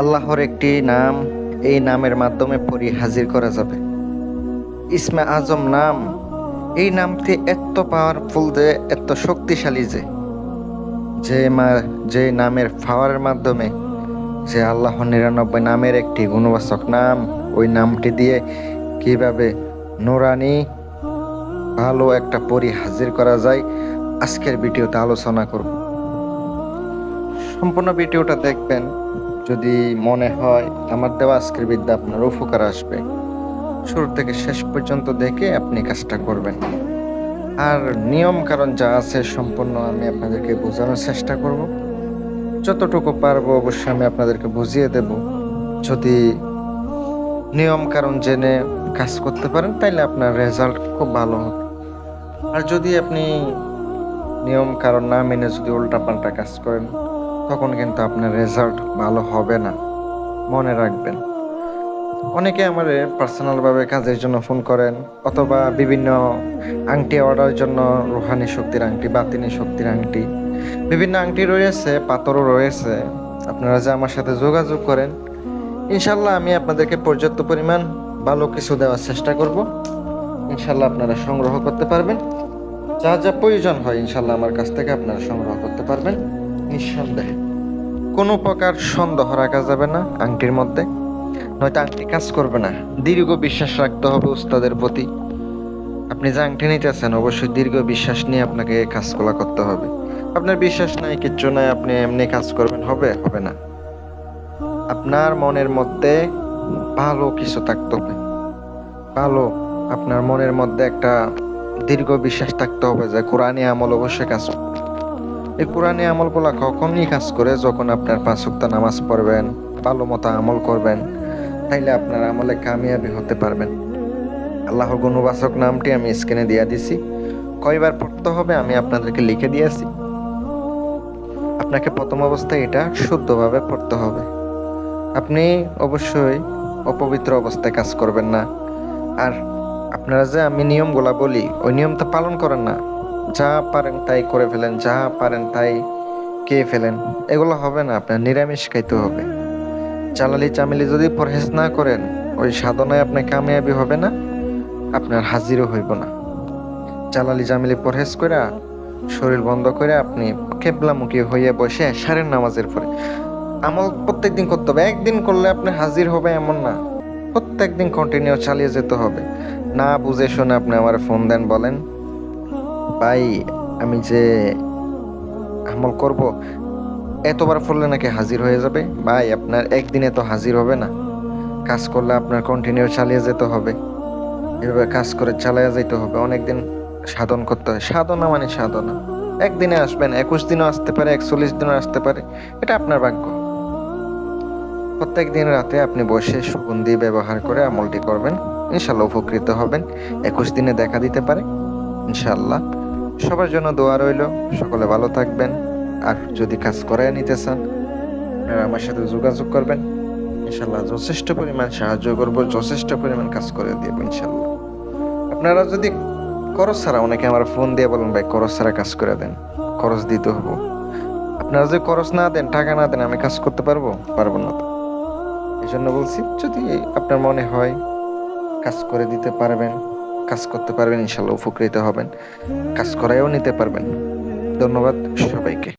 আল্লাহর একটি নাম, এই নামের মাধ্যমে পরি হাজির করা যাবে। ইসমে আজম নাম, এই নামটি এত পাওয়ারফুল যে, এত শক্তিশালী যে যে মা, যে নামের পাওয়ারের মাধ্যমে যে আল্লাহ নিরানব্বই নামের একটি গুণবাচক নাম, ওই নামটি দিয়ে কীভাবে নোরানি ভালো একটা পরি হাজির করা যায়, আজকের ভিডিওতে আলোচনা করব। সম্পূর্ণ ভিডিওটা দেখবেন যদি মনে হয় আমার দেওয়া আজকের বিদ্যা আপনার উপকার আসবে। শুরু থেকে শেষ পর্যন্ত দেখে আপনি কাজটা করবেন। আর নিয়ম কারণ যা আছে সম্পূর্ণ আমি আপনাদেরকে বোঝানোর চেষ্টা করব। যতটুকু পারব অবশ্যই আমি আপনাদেরকে বুঝিয়ে দেব। যদি নিয়ম কারণ জেনে কাজ করতে পারেন, তাইলে আপনার রেজাল্ট খুব ভালো হবে। আর যদি আপনি নিয়ম কারণ না মেনে যদি উল্টাপাল্টা কাজ করেন তখন কিন্তু আপনার রেজাল্ট ভালো হবে না। মনে রাখবেন। অনেকে আমার পার্সোনালভাবে কাজের জন্য ফোন করেন, অথবা বিভিন্ন আংটি অর্ডারের জন্য রুহানি শক্তির আংটি, বাতিনি শক্তির আংটি। বিভিন্ন আংটি রয়েছে, পাথরও রয়েছে। আপনারা যে আমার সাথে যোগাযোগ করেন ইনশাল্লাহ আমি আপনাদেরকে পর্যাপ্ত পরিমাণ ভালো কিছু দেওয়ার চেষ্টা করব। ইনশাল্লাহ আপনারা সংগ্রহ করতে পারবেন। যা যা প্রয়োজন হয় ইনশাল্লাহ আমার কাছ থেকে আপনারা সংগ্রহ করতে পারবেন। নিঃসন্দেহে। কোনো প্রকার সন্দেহ রাখা যাবে না আংটির মধ্যে। নয়তো আংটি কাজ করবে না। দীর্ঘ বিশ্বাস রাখতে হবে উস্তাদের প্রতি। আপনি যে আংটি নিতেছেন, অবশ্যই দীর্ঘ বিশ্বাস নিয়ে আপনাকে কাজগুলো করতে হবে। আপনার বিশ্বাস নাই, কিচ্ছু নাই, আপনি এমনি কাজ করবেন, হবে হবে না। আপনার মনের মধ্যে ভালো কিছু থাকতে হবে। ভালো আপনার মনের মধ্যে একটা দীর্ঘ বিশ্বাস থাকতে হবে যে কোরআনে আমল অবশ্যই কাজ। এই কোরআনে আমলগুলো কখনই কাজ করে যখন আপনার পাঁচ ওয়াক্ত নামাজ পড়বেন, ভালো মতো আমল করবেন, তাইলে আপনার আমলে কামিয়াবি হতে পারবেন। আল্লাহর গুণবাচক নামটি আমি স্ক্রিনে দিয়ে দিছি। কয়বার পড়তে হবে আমি আপনাদেরকে লিখে দিয়েছি আপনাকে প্রথম অবস্থায় এটা শুদ্ধভাবে পড়তে হবে। আপনি অবশ্যই অপবিত্র অবস্থায় কাজ করবেন না। আর আপনারা যে আমি নিয়মগুলা বলি, ওই নিয়মটা পালন করেন না। যা পারেন তাই করে ফেলেন, যা পারেন তাই খেয়ে ফেলেন। এগুলো হবে না, আপনার নিরামিষ খাইতে হবে। চালালি চামিলি যদি পরহেজ না করেন, ওই সাধনায় আপনার কামিয়াবি হবে না, আপনার হাজিরও হইব না। চালালি জামিলি পরহেজ করে শরীর বন্ধ করে আপনি কেবলামুখী হইয়া বসে সারের নামাজের পরে। আমল প্রত্যেকদিন করতে হবে, একদিন করলে আপনি হাজির হবে এমন না। প্রত্যেকদিন কন্টিনিউ চালিয়ে যেতে হবে। না বুঝে শুনে আপনি আমার ফোন দেন বলেন। ভাই, আমি যে আমল করব, এতবার ফুললে নাকি হাজির হয়ে যাবে? ভাই, আপনার একদিনে তো হাজির হবে না। কাজ করলে আপনার কন্টিনিউ চালিয়ে যেতে হবে। এভাবে কাজ করে চালিয়ে যেতে হবে। অনেকদিন সাধন করতে হয়। সাধনা মানে সাধনা। একদিনে আসবেন, একুশ দিনও আসতে পারে, একচল্লিশ দিনও আসতে পারে। এটা আপনার ভাগ্য। প্রত্যেক দিন রাতে আপনি বসে সুগন্ধি ব্যবহার করে আমলটি করবেন। ইনশাল্লাহ উপকৃত হবেন। একুশ দিনে দেখা দিতে পারে। ইনশাল্লাহ সবার জন্য দোয়া রইল। সকলে ভালো থাকবেন। আর যদি কাজ করায় নিতে চান, আপনারা আমার সাথে যোগাযোগ করবেন। ইনশাল্লাহ যথেষ্ট পরিমাণ সাহায্য করব, যথেষ্ট পরিমাণ কাজ করে দেবো ইনশাল্লাহ আপনারা যদি খরচ ছাড়া অনেকে আমার ফোন দিয়ে বলেন, ভাই, খরচ ছাড়া কাজ করে দেন, খরচ দিতে হব। আপনারা যদি খরচ না দেন, টাকা না দেন, আমি কাজ করতে পারব? পারব না এই জন্য বলছি, যদি আপনার মনে হয় কাজ করে দিতে পারবেন কাজ করতে পারবেন ইনশাল্লাহ উপকৃত হবেন। কাজ করায়ও নিতে পারবেন। ধন্যবাদ সবাইকে।